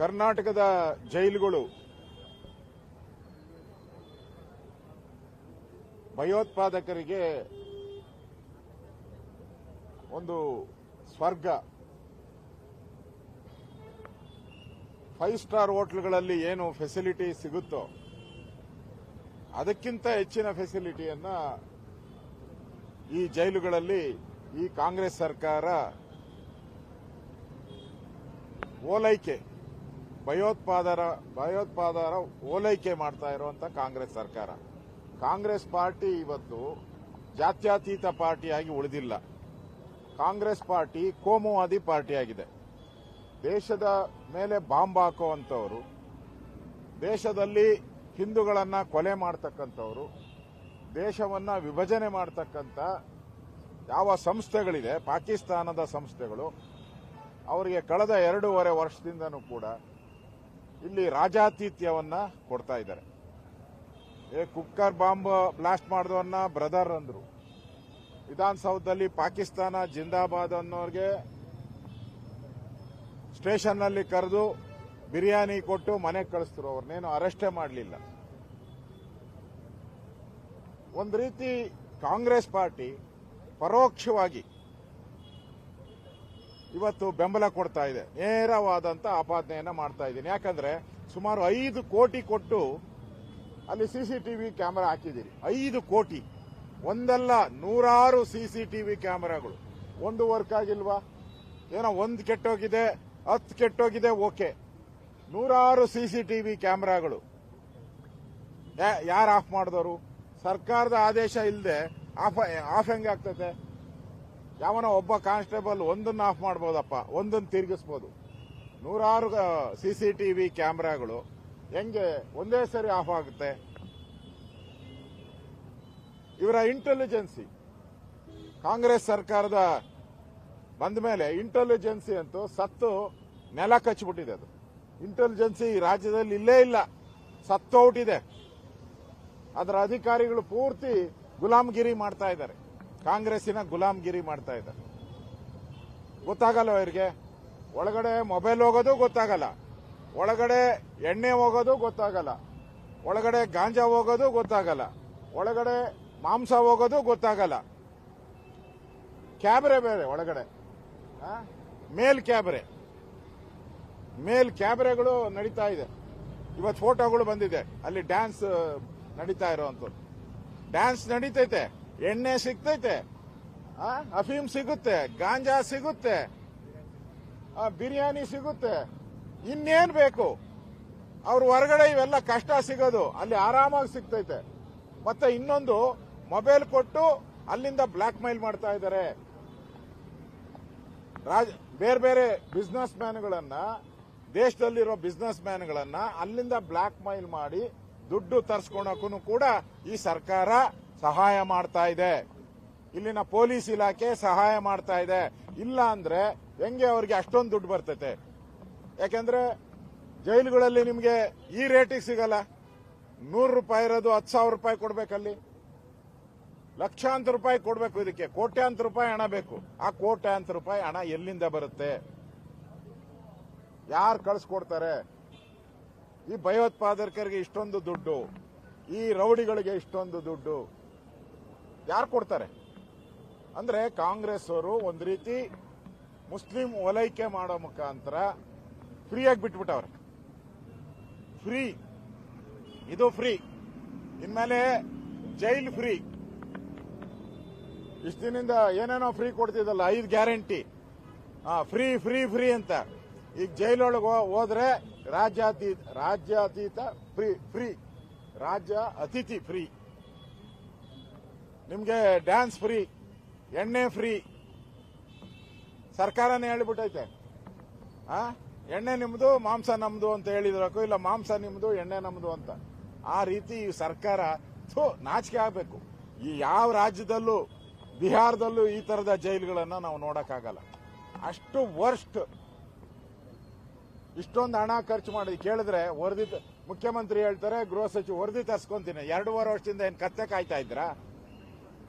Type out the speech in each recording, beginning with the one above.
ಕರ್ನಾಟಕದ ಜೈಲುಗಳು ಭಯೋತ್ಪಾದಕರಿಗೆ ಒಂದು ಸ್ವರ್ಗ. ಫೈವ್ ಸ್ಟಾರ್ ಹೋಟ್ಲ್ಗಳಲ್ಲಿ ಏನು ಫೆಸಿಲಿಟಿ ಸಿಗುತ್ತೋ ಅದಕ್ಕಿಂತ ಹೆಚ್ಚಿನ ಫೆಸಿಲಿಟಿಯನ್ನ ಈ ಜೈಲುಗಳಲ್ಲಿ ಈ ಕಾಂಗ್ರೆಸ್ ಸರ್ಕಾರ ಓಲೈಕೆ. ಭಯೋತ್ಪಾದರ ಭಯೋತ್ಪಾದರ ಓಲೈಕೆ ಮಾಡ್ತಾ ಇರುವಂತ ಕಾಂಗ್ರೆಸ್ ಸರ್ಕಾರ. ಕಾಂಗ್ರೆಸ್ ಪಾರ್ಟಿ ಇವತ್ತು ಜಾತ್ಯತೀತ ಪಾರ್ಟಿಯಾಗಿ ಉಳಿದಿಲ್ಲ. ಕಾಂಗ್ರೆಸ್ ಪಾರ್ಟಿ ಕೋಮುವಾದಿ ಪಾರ್ಟಿಯಾಗಿದೆ. ದೇಶದ ಮೇಲೆ ಬಾಂಬ್ ಹಾಕುವಂಥವರು, ದೇಶದಲ್ಲಿ ಹಿಂದೂಗಳನ್ನ ಕೊಲೆ ಮಾಡ್ತಕ್ಕಂಥವ್ರು, ದೇಶವನ್ನ ವಿಭಜನೆ ಮಾಡ್ತಕ್ಕಂಥ ಯಾವ ಸಂಸ್ಥೆಗಳಿದೆ, ಪಾಕಿಸ್ತಾನದ ಸಂಸ್ಥೆಗಳು, ಅವರಿಗೆ ಕಳೆದ ಎರಡೂವರೆ ವರ್ಷದಿಂದನೂ ಕೂಡ ಇಲ್ಲಿ ರಾಜಾತಿಥ್ಯವನ್ನ ಕೊಡ್ತಾ ಇದ್ದಾರೆ. ಏ, ಕುಕ್ಕರ್ ಬಾಂಬ್ ಬ್ಲಾಸ್ಟ್ ಮಾಡಿದವನ್ನ ಬ್ರದರ್ ಅಂದ್ರು. ವಿಧಾನಸೌಧದಲ್ಲಿ ಪಾಕಿಸ್ತಾನ ಜಿಂದಾಬಾದ್ ಅನ್ನೋರಿಗೆ ಸ್ಟೇಷನ್ನಲ್ಲಿ ಕರೆದು ಬಿರಿಯಾನಿ ಕೊಟ್ಟು ಮನೆಗೆ ಕಳಿಸ್ತರು ಅವ್ರನ್ನೇನು ಅರೆಸ್ಟೇ ಮಾಡಲಿಲ್ಲ. ಒಂದು ರೀತಿ ಕಾಂಗ್ರೆಸ್ ಪಾರ್ಟಿ ಪರೋಕ್ಷವಾಗಿ ಇವತ್ತು ಬೆಂಬಲ ಕೊಡ್ತಾ ಇದೆ. ನೇರವಾದಂತ ಆಪಾದನೆಯನ್ನ ಮಾಡ್ತಾ ಇದ್ದೀನಿ. ಯಾಕಂದ್ರೆ ಸುಮಾರು ಐದು ಕೋಟಿ ಕೊಟ್ಟು ಅಲ್ಲಿ ಸಿಸಿಟಿವಿ ಕ್ಯಾಮೆರಾ ಹಾಕಿದ್ದೀರಿ. ಐದು ಕೋಟಿ. ಒಂದಲ್ಲ ನೂರಾರು ಸಿಸಿಟಿವಿ ಕ್ಯಾಮೆರಾಗಳು. ಒಂದು ವರ್ಕ್ ಆಗಿಲ್ವಾ? ಏನೋ ಒಂದು ಕೆಟ್ಟೋಗಿದೆ, ಹತ್ತು ಕೆಟ್ಟೋಗಿದೆ, ಓಕೆ. ನೂರಾರು ಸಿಸಿಟಿವಿ ಕ್ಯಾಮೆರಾಗಳು. ಯಾರು ಆಫ್ ಮಾಡಿದವರು ಸರ್ಕಾರದ ಆದೇಶ ಇಲ್ಲದೆ ಆಫ್ ಆಫ್ ಹೆಂಗೆ ಆಗ್ತದೆ ಯಾವನೋ ಒಬ್ಬ ಕಾನ್ಸ್ಟೇಬಲ್ ಒಂದನ್ನು ಆಫ್ ಮಾಡ್ಬೋದಪ್ಪ, ಒಂದನ್ನು ತಿರುಗಿಸ್ಬೋದು. ನೂರಾರು ಸಿ ಸಿ ಟಿ ವಿ ಕ್ಯಾಮ್ರಾಗಳು ಹೆಂಗೆ ಒಂದೇ ಸರಿ ಆಫ್ ಆಗುತ್ತೆ? ಇವರ ಇಂಟೆಲಿಜೆನ್ಸಿ. ಕಾಂಗ್ರೆಸ್ ಸರ್ಕಾರದ ಬಂದ ಮೇಲೆ ಇಂಟೆಲಿಜೆನ್ಸಿ ಅಂತೂ ಸತ್ತು ನೆಲ ಕಚ್ಚಿಬಿಟ್ಟಿದೆ ಅದು. ಇಂಟೆಲಿಜೆನ್ಸಿ ರಾಜ್ಯದಲ್ಲಿ ಇಲ್ಲೇ ಇಲ್ಲ ಸತ್ತೋಟಿದೆ ಅದರ ಅಧಿಕಾರಿಗಳು ಪೂರ್ತಿ ಗುಲಾಮಗಿರಿ ಮಾಡ್ತಾ ಇದ್ದಾರೆ. ಕಾಂಗ್ರೆಸ್ಸಿನ ಗುಲಾಮಗಿರಿ ಮಾಡ್ತಾ ಇದ್ದಾರೆ. ಗೊತ್ತಾಗಲ್ಲ ಅವರಿಗೆ? ಒಳಗಡೆ ಮೊಬೈಲ್ ಹೋಗೋದು ಗೊತ್ತಾಗಲ್ಲ. ಒಳಗಡೆ ಎಣ್ಣೆ ಹೋಗೋದು ಗೊತ್ತಾಗಲ್ಲ. ಒಳಗಡೆ ಗಾಂಜಾ ಹೋಗೋದು ಗೊತ್ತಾಗಲ್ಲ. ಒಳಗಡೆ ಮಾಂಸ ಹೋಗೋದು ಗೊತ್ತಾಗಲ್ಲ. ಕ್ಯಾಬ್ರೆ ಬೇರೆ ಒಳಗಡೆ? ಮೇಲ್ ಕ್ಯಾಬ್ರೆ. ಮೇಲ್ ಕ್ಯಾಬ್ರೆಗಳು ನಡೀತಾ ಇದೆ. ಇವತ್ತು ಫೋಟೋಗಳು ಬಂದಿದೆ. ಅಲ್ಲಿ ಡ್ಯಾನ್ಸ್ ನಡೀತಾ ಇರೋವಂಥದ್ದು. ಡ್ಯಾನ್ಸ್ ನಡೀತೈತೆ. ಎಣ್ಣೆ ಸಿಗ್ತೈತೆ? ಅಫೀಮ್ ಸಿಗುತ್ತೆ, ಗಾಂಜಾ ಸಿಗುತ್ತೆ ಬಿರಿಯಾನಿ ಸಿಗುತ್ತೆ. ಇನ್ನೇನ್ ಬೇಕು? ಅವ್ರ ಹೊರಗಡೆ ಇವೆಲ್ಲ ಕಷ್ಟ ಸಿಗೋದು, ಅಲ್ಲಿ ಆರಾಮಾಗಿ ಸಿಗ್ತೈತೆ. ಮತ್ತೆ ಇನ್ನೊಂದು, ಮೊಬೈಲ್ ಕೊಟ್ಟು ಅಲ್ಲಿಂದ ಬ್ಲಾಕ್ ಮೈಲ್ ಮಾಡ್ತಾ ಇದ್ದಾರೆ ರಾಜ, ಬೇರೆ ಬೇರೆ ಬಿಸ್ನೆಸ್ ಮ್ಯಾನ್ಗಳನ್ನ ದೇಶದಲ್ಲಿರೋ ಬಿಸ್ನೆಸ್ ಮ್ಯಾನ್ಗಳನ್ನ ಅಲ್ಲಿಂದ ಬ್ಲಾಕ್ ಮೈಲ್ ಮಾಡಿ ದುಡ್ಡು ತರಿಸ್ಕೊಳಕ್ಕೂ ಕೂಡ ಈ ಸರ್ಕಾರ ಸಹಾಯ ಮಾಡ್ತಾ ಇದೆ. ಇಲ್ಲಿನ ಪೊಲೀಸ್ ಇಲಾಖೆ ಸಹಾಯ ಮಾಡ್ತಾ ಇದೆ. ಇಲ್ಲ ಅಂದ್ರೆ ಹೆಂಗೆ ಅವ್ರಿಗೆ ಅಷ್ಟೊಂದು ದುಡ್ಡು ಬರ್ತೈತೆ? ಯಾಕೆಂದ್ರೆ ಜೈಲುಗಳಲ್ಲಿ ನಿಮಗೆ ಈ ರೇಟಿಗೆ ಸಿಗಲ್ಲ. ನೂರು ರೂಪಾಯಿ ಇರೋದು ಹತ್ತು ಸಾವಿರ ರೂಪಾಯಿ ಕೊಡ್ಬೇಕಲ್ಲಿ. ಲಕ್ಷಾಂತರ ರೂಪಾಯಿ ಕೊಡಬೇಕು ಇದಕ್ಕೆ. ಕೋಟ್ಯಾಂತರ ರೂಪಾಯಿ ಹಣ ಬೇಕು. ಆ ಕೋಟ್ಯಾಂತರ ರೂಪಾಯಿ ಹಣ ಎಲ್ಲಿಂದ ಬರುತ್ತೆ? ಯಾರು ಕಳಿಸ್ಕೊಡ್ತಾರೆ? ಈ ಭಯೋತ್ಪಾದಕರಿಗೆ ಇಷ್ಟೊಂದು ದುಡ್ಡು. ಈ ರೌಡಿಗಳಿಗೆ ಇಷ್ಟೊಂದು ದುಡ್ಡು. ಯಾರು ಕೊಡ್ತಾರೆ? ಅಂದ್ರೆ ಕಾಂಗ್ರೆಸ್ ಅವರು ಒಂದು ರೀತಿ ಮುಸ್ಲಿಂ ಓಲೈಕೆ ಮಾಡೋ ಮುಖಾಂತರ ಫ್ರೀಯಾಗಿ ಬಿಟ್ಬಿಟ್ಟವ್ರೆ. ಫ್ರೀ ಇದು ಫ್ರೀ ಇನ್ಮೇಲೆ ಜೈಲ್ ಫ್ರೀ ಇಷ್ಟ ದಿನದಿಂದ ಏನೇನೋ ಫ್ರೀ ಕೊಡ್ತಿದ್ದಲ್ಲ, ಐದು ಗ್ಯಾರಂಟಿ ಫ್ರೀ ಫ್ರೀ ಫ್ರೀ ಅಂತ. ಈಗ ಜೈಲೊಳಗೆ ಹೋದ್ರೆ ರಾಜ್ಯಾತೀತ ರಾಜ್ಯಾತೀತ ಫ್ರೀ ಫ್ರೀ ರಾಜ್ಯ ಅತಿಥಿ ಫ್ರೀ ನಿಮ್ಗೆ ಡ್ಯಾನ್ಸ್ ಫ್ರೀ ಎಣ್ಣೆ ಫ್ರೀ ಸರ್ಕಾರನೇ ಹೇಳಿಬಿಟ್ಟೈತೆ. ಆ? ಎಣ್ಣೆ ನಿಮ್ಮದು ಮಾಂಸ ನಮ್ಮದು ಅಂತ ಹೇಳಿದ್ರಕ್ಕೂ ಇಲ್ಲ, ಮಾಂಸ ನಿಮ್ಮದು ಎಣ್ಣೆ ನಮ್ಮದು ಅಂತ. ಆ ರೀತಿ ಈ ಸರ್ಕಾರ, ಥು, ನಾಚಿಕೆ ಆಗಬೇಕು. ಈ ಯಾವ ರಾಜ್ಯದಲ್ಲೂ, ಬಿಹಾರದಲ್ಲೂ ಈ ತರದ ಜೈಲುಗಳನ್ನು ನಾವು ನೋಡೋಕ್ಕಾಗಲ್ಲ. ಅಷ್ಟು ವರ್ಸ್ಟ್ ಇಷ್ಟೊಂದು ಹಣ ಖರ್ಚು ಮಾಡಿ ಕೇಳಿದ್ರೆ ವರದಿ ಮುಖ್ಯಮಂತ್ರಿ ಹೇಳ್ತಾರೆ, ಗೃಹ ಸಚಿವ ವರದಿ ತರ್ಸ್ಕೊಂತೀನಿ. ಎರಡೂವರೆ ವರ್ಷದಿಂದ ಏನು ಕತ್ತೆ ಕಾಯ್ತಾ ಇದ್ರಾ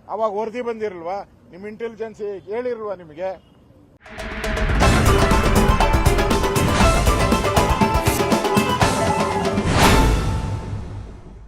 ಅವಾಗ ವರದಿ ಬಂದಿರಲ್ವಾ? ನಿಮ್ಮ ಇಂಟೆಲಿಜೆನ್ಸ್ ಹೇಳಿರಲ್ವಾ ನಿಮಗೆ?